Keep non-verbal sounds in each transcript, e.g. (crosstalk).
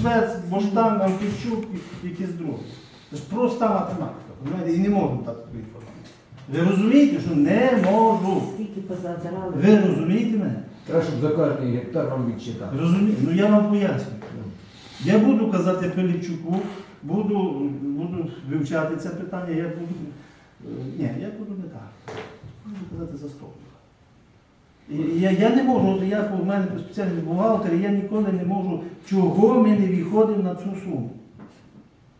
Швець, Боштан, Антищук і якийсь другий. Це ж проста математика, розумієте? І не можу так інформацію. Ви розумієте, що не можу. Скільки позабирали? Ви розумієте мене? Треба, щоб за кожний гектар вам відчитати. Розумієте? Ну я вам пояснюю. Я буду казати Пилипчуку, буду, буду вивчати це питання, я буду. е, Ні, я буду не так. Буду казати заступника. Я, я не можу, от я у мене спеціальний бухгалтер, я ніколи не можу, чого ми не виходимо на цю суму.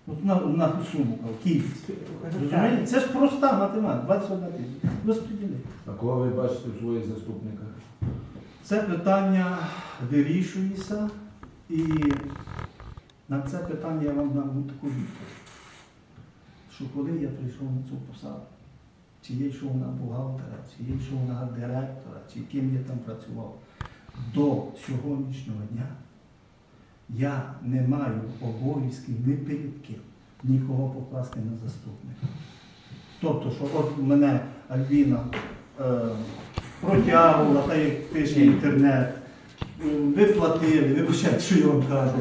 От на, на суму, кількість. Розумієте? Це ж проста математика, 21 тисяча. Розподіли. А кого ви бачите в своїх заступниках? Це питання вирішується, і на це питання я вам дам таку відповідь. Що коли я прийшов на цю посаду, чи я йшов на бухгалтера, чи я йшов на директора, чи ким я там працював, до сьогоднішнього дня я не маю обов'язків ні перед ким нікого покласти на заступника. Тобто, що от мене Альбіна е, протягувала, та як пише інтернет, ви платили, вибачайте, що я вам кажу,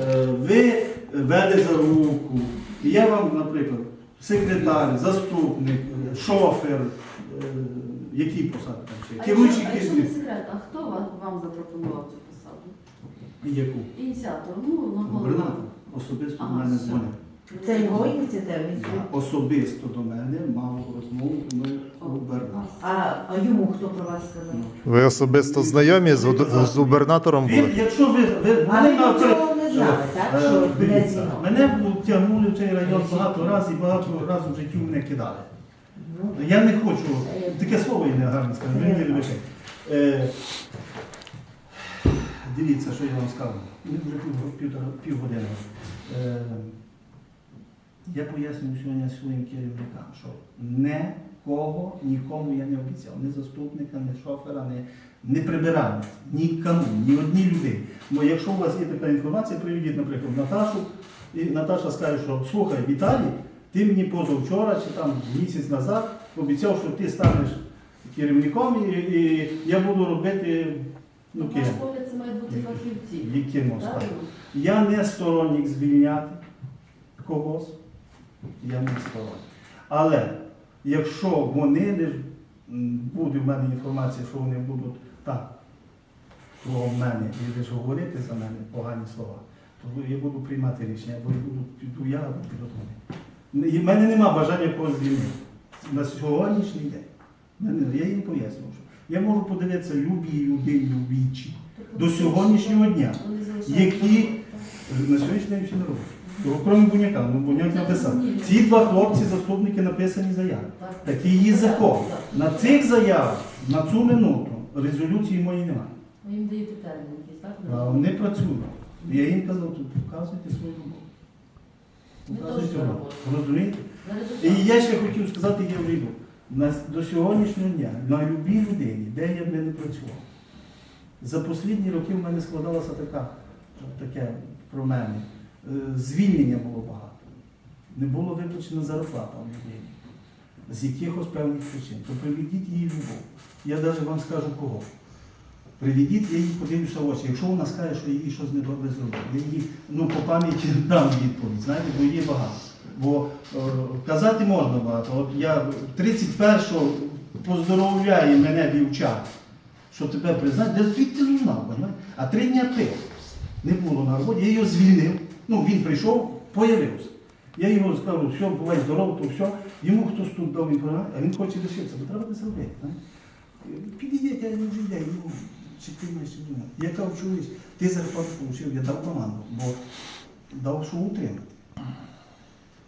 е, ви вели за руку. І я вам, наприклад, секретар, заступник, е, шофер, е, які посади там ще, А керуючий якщо, а якщо не керівник. секрет, а хто вам, вам запропонував цю посаду? Яку? Ініціатор, ну, на голову. Губернатор особисто до Ага, мене все. дзвонив. Це його ініціатива? він Я? Особисто до мене мав розмову ну, губернатор. А, а йому хто про вас сказав? Ви особисто знайомі з, гуд- з губернатором Він, якщо ви, ви А мене ви на цього не знали, так? Е, Що буде дивіться, дзвінок? мене тягнули в цей район багато разів і багато разів в житті мене кидали. Ну, Я не хочу, таке слово я не гарно скажу, не вибачайте. Е, Дивіться, що я вам скажу. Ми вже пів, півтора, півгодини. Е, я пояснюю сьогодні своїм керівникам, що нікого, нікому я не обіцяв, ні заступника, ні шофера, ні, ні прибиральниць, нікому, ні одній людині. Бо якщо у вас є така інформація, приведіть, наприклад, Наташу, і Наташа скаже, що слухай, Віталій, ти мені позавчора чи там місяць назад обіцяв, що ти станеш керівником і, і я буду робити ну, погляд, це мають бути фахівці. Я не сторонник звільняти когось. Я не сторонник. Але якщо вони не буде в мене інформація, що вони будуть так про мене і лише говорити за мене погані слова, то я буду приймати рішення, або я буду піду я, або вони. І мене нема бажання когось звільнити. На сьогоднішній день. Я їм пояснюю, що я можу подивитися любій людині вічі до сьогоднішнього дня які на сьогоднішній день всі не роблять. Окрім Буняка, ну Буняк написав. Ці два хлопці заступники написані заяви. Так. Такий є закон. На цих заявах, на цю минуту, резолюції моєї немає. Ви їм даєте термін якийсь, так? А вони працюють. Я їм казав, тут показуйте свою роботу. Показуйте роботу. Розумієте? І я ще хотів сказати Євріду, до сьогоднішнього дня на любій людині, де я б не працював, за останні роки в мене складалося така, таке про мене. Е, Звільнення було багато. Не було виплачена зарплата людині. З якихось певних причин. То приведіть її любов. Я навіть вам скажу кого. Приведіть, я їй подивлюся в очі. Якщо вона скаже, що їй щось недобре зробив, я їй ну, по пам'яті (laughs) дам відповідь, знаєте, бо є багато. Бо е, казати можна багато. От я 31-го поздоровляє мене вівчар, що тебе признають, де звідти знав, а три дня пив. Не було на роботі, я його звільнив. Ну, він прийшов, появився. Я його скажу, все, бувай здоров, то все. Йому хтось тут дав інформацію, а він хоче лишитися, бо треба це зробити. знаєте. Підійдіть, я не вже йде, йому чи ти маєш думати. Я кажу, чуєш, ти зарплату отримав, я дав команду, бо дав, що утримати.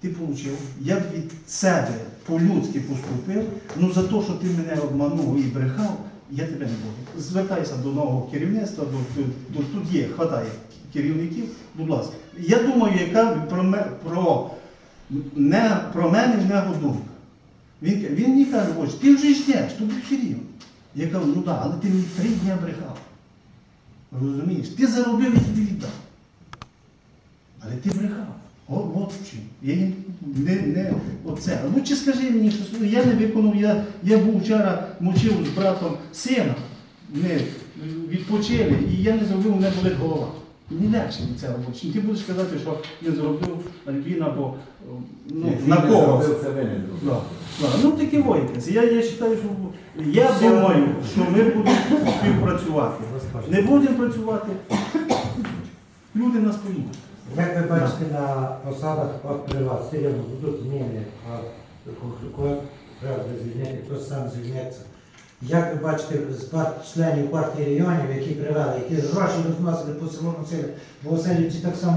Ти отримав, я б від себе по-людськи поступив, ну за те, що ти мене обманув і брехав, я тебе не буду. Звертайся до нового керівництва, до, до, тут є, хватає керівників, будь ласка. Я думаю, яка про, про, не, про мене в нього думка. Він, він мені каже, ось, ти вже йдеш, тобі все. Я кажу, ну так, але ти мені три дні брехав. Розумієш? Ти заробив і тобі віддав. Але ти брехав. О, от. Я їм не, не оце. А лучше скажи мені, що я не виконав, я, я був вчора мочив з братом сина, ми відпочили, і я не зробив, у мене болить голова. Мені легше від цього. Бо ти будеш казати, що не зробив Альбін або е, ну, на не не зробили. Да. Да. Ну такі воїнки. Я, я вважаю, що я думаю, що ми будемо співпрацювати. Не будемо працювати, люди нас поймуть. Як ви бачите на посадах от при вас, серйозно будуть зміни, кого треба звільнити, хто сам звільняється. Як ви бачите з членів партії регіонів, які привели, які гроші розносили по селому Василю, бо Васильівці так само